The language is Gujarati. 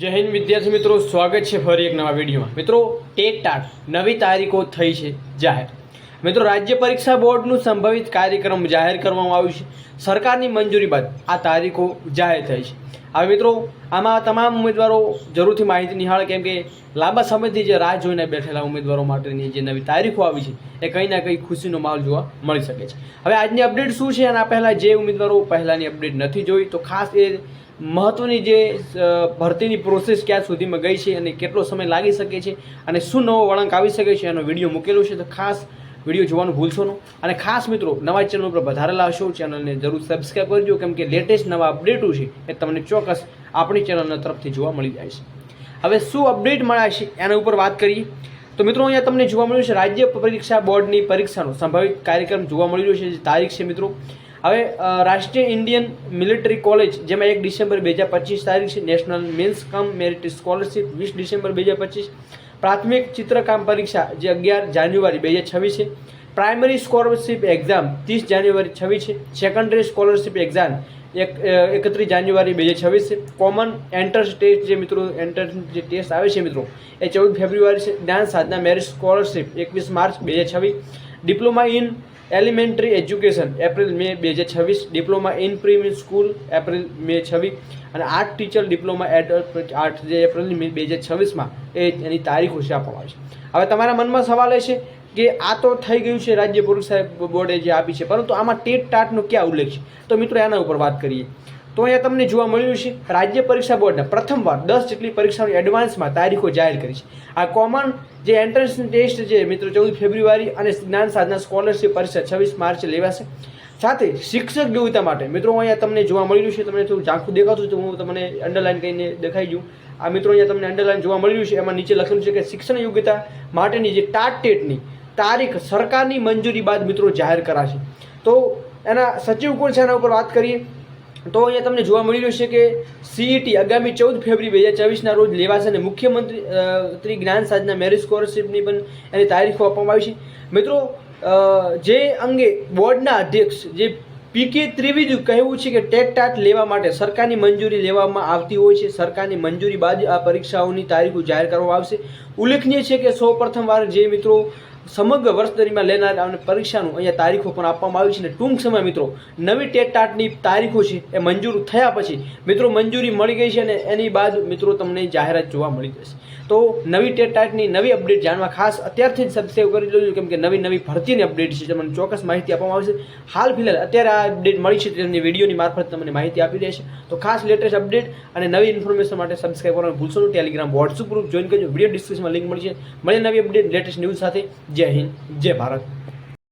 જય હિન્દ વિદ્યાર્થી મિત્રો, સ્વાગત છે ફરી એક નવા વિડીયોમાં. મિત્રો ટેટ ટાટ નવી તારીખો થઈ છે જાહેર. મિત્રો, રાજ્ય પરીક્ષા બોર્ડનું સંભવિત કાર્યક્રમ જાહેર કરવામાં આવ્યું છે. સરકારની મંજૂરી બાદ આ તારીખો જાહેર થઈ છે. હવે મિત્રો, આમાં તમામ ઉમેદવારો જરૂરથી માહિતી નિહાળે, કેમ કે લાંબા સમયથી જે રાહ જોઈને બેઠેલા ઉમેદવારો માટેની જે નવી તારીખો આવી છે, એ કંઈ ના કંઈ ખુશીનો માહોલ જોવા મળી શકે છે. હવે આજની અપડેટ શું છે? આ પહેલાં જે ઉમેદવારો પહેલાંની અપડેટ નથી જોઈ, તો ખાસ એ મહત્વની જે ભરતીની પ્રોસેસ ક્યાં સુધીમાં ગઈ છે અને કેટલો સમય લાગી શકે છે અને શું નવો વળાંક આવી શકે છે એનો વીડિયો મૂકેલો છે. તો ખાસ વીડિયો જોવાનું ભૂલશો નહીં અને ખાસ મિત્રો, નવા ચેનલ ઉપર વધારેલા લાવશો, ચેનલને જરૂર સબસ્ક્રાઈબ કરજો. કેમ કે લેટેસ્ટ નવા અપડેટો છે એ તમને ચોક્કસ આપણી ચેનલના તરફથી જોવા મળી જાય છે. હવે શું અપડેટ મળ્યા છે એના ઉપર વાત કરીએ. તો મિત્રો, અહીંયા તમને જોવા મળ્યું છે રાજ્ય પરીક્ષા બોર્ડની પરીક્ષાનો સંભવિત કાર્યક્રમ જોવા મળી રહ્યો છે. જે તારીખ છે મિત્રો હવે રાષ્ટ્રીય ઇન્ડિયન મિલિટરી કોલેજ, જેમાં એક ડિસેમ્બર બે હજાર પચીસ તારીખ છે, national means cum merit scholarship, વીસ ડિસેમ્બર બે હજાર પચીસ. પ્રાથમિક ચિત્રકામ પરીક્ષા, જે અગિયાર જાન્યુઆરી બે હજાર છવ્વીસ છે. પ્રાઇમરી સ્કોલરશીપ એક્ઝામ, ત્રીસ જાન્યુઆરી છવ્વીસ છે. સેકન્ડરી સ્કોલરશીપ એક્ઝામ, એક એકત્રીસ જાન્યુઆરી બે હજાર છવ્વીસ છે. કોમન એન્ટ્રન્સ ટેસ્ટ જે મિત્રો, એન્ટ્રન્સ જે ટેસ્ટ આવે છે મિત્રો, એ ચૌદ ફેબ્રુઆરી છે. જ્ઞાન સાધના મેરિટ સ્કોલરશીપ, એકવીસ માર્ચ બે હજાર છવ્વીસ. Diploma in elementary education April May બે હજાર છવ્વીસ diploma in premier school April May છવ્વીસ. અને art teacher diploma ed art જે એપ્રિલ મે બે હજાર છવ્વીસમાં એ એની તારીખો છે આપવામાં આવી છે. હવે તમારા મનમાં સવાલ એ છે કે આ તો થઈ ગયું છે રાજ્ય પરીક્ષા બોર્ડે જે આપી છે, પરંતુ આમાં ટેટ ટાટનો ક્યાં ઉલ્લેખ છે? તો મિત્રો, એના ઉપર વાત કરીએ. તો અહીંયા તમને જોવા મળ્યું છે, રાજ્ય પરીક્ષા બોર્ડને પ્રથમવાર દસ જેટલી પરીક્ષાઓની એડવાન્સમાં તારીખો જાહેર કરી છે. આ કોમન જે એન્ટ્રન્સ ટેસ્ટ છે, મિત્રો, ચૌદ ફેબ્રુઆરી અને જ્ઞાન સાધના સ્કોલરશિપ પરીક્ષા છવ્વીસ માર્ચે લેવાશે. સાથે શિક્ષક યોગ્યતા માટે, મિત્રો, અહીંયા તમને જોવા મળી રહ્યું છે, તમને થોડું ઝાંખું દેખાતું તો હું તમને અંડરલાઈન કરીને દેખાઈ ગયું. આ મિત્રો અહીંયા તમને અંડરલાઈન જોવા મળી રહ્યું છે, એમાં નીચે લખેલું છે કે શિક્ષણ યોગ્યતા માટેની જે ટાટ ટેટની તારીખ સરકારની મંજૂરી બાદ મિત્રો જાહેર કરાશે. તો એના સચિવ કોણ છે, એના ઉપર વાત કરીએ? તો અહીંયા તમને જોવા મળી રહ્યું છે કે સીઈટી આગામી ચૌદ ફેબ્રુઆરી બે હજાર ચોવીસના રોજ લેવાશે અને મુખ્યમંત્રી શ્રી જ્ઞાન સાધના મેરિટ સ્કોલરશીપની પણ એની તારીખો આપવામાં આવી છે. મિત્રો જે અંગે બોર્ડના અધ્યક્ષ, જે પીકે ત્રિવેદી કહેવું છે કે ટેટ ટાટ લેવા માટે સરકારની મંજૂરી લેવામાં આવતી હોય છે, સરકારની મંજૂરી બાદ આ પરીક્ષાઓની તારીખો જાહેર કરવામાં આવશે. ઉલ્લેખનીય છે કે સૌ પ્રથમવાર જે મિત્રો સમગ્ર વર્ષ દરમિયાન લેનાર અને પરીક્ષાનું અહીંયા તારીખો પણ આપવામાં આવી છે અને ટૂંક સમય મિત્રો, નવી ટેટ ટાટની તારીખો છે એ મંજૂર થયા પછી મિત્રો મંજૂરી મળી ગઈ છે અને એની બાદ મિત્રો તમને જાહેરાત જોવા મળી જશે. તો નવી ટેટ ટાટની નવી અપડેટ જાણવા ખાસ અત્યારથી જ સબસ્ક્રાઈબ કરી લેજો, કેમ કે નવી નવી ભરતીની અપડેટ છે તમને ચોક્કસ માહિતી આપવામાં આવશે. હાલ ફિલહાલ અત્યારે આ અપડેટ મળી છે, તેમની વિડીયોની મારફત તમને માહિતી આપી દેશે તો ખાસ લેટેસ્ટ અપડેટ અને નવી ઇન્ફોર્મેશન માટે સબસ્ક્રાઈબ કરવાનું ભૂલશો નહીં. ટેલિગ્રામ વોટ્સઅપ ગ્રુપ જોઈન કરજો. વીડિયો ડિસ્ક્રિપ્શનમાં લિંક મળી છે. મળીએ નવી અપડેટ લેટેસ્ટ ન્યૂઝ સાથે. જય હિન્દ જય ભારત.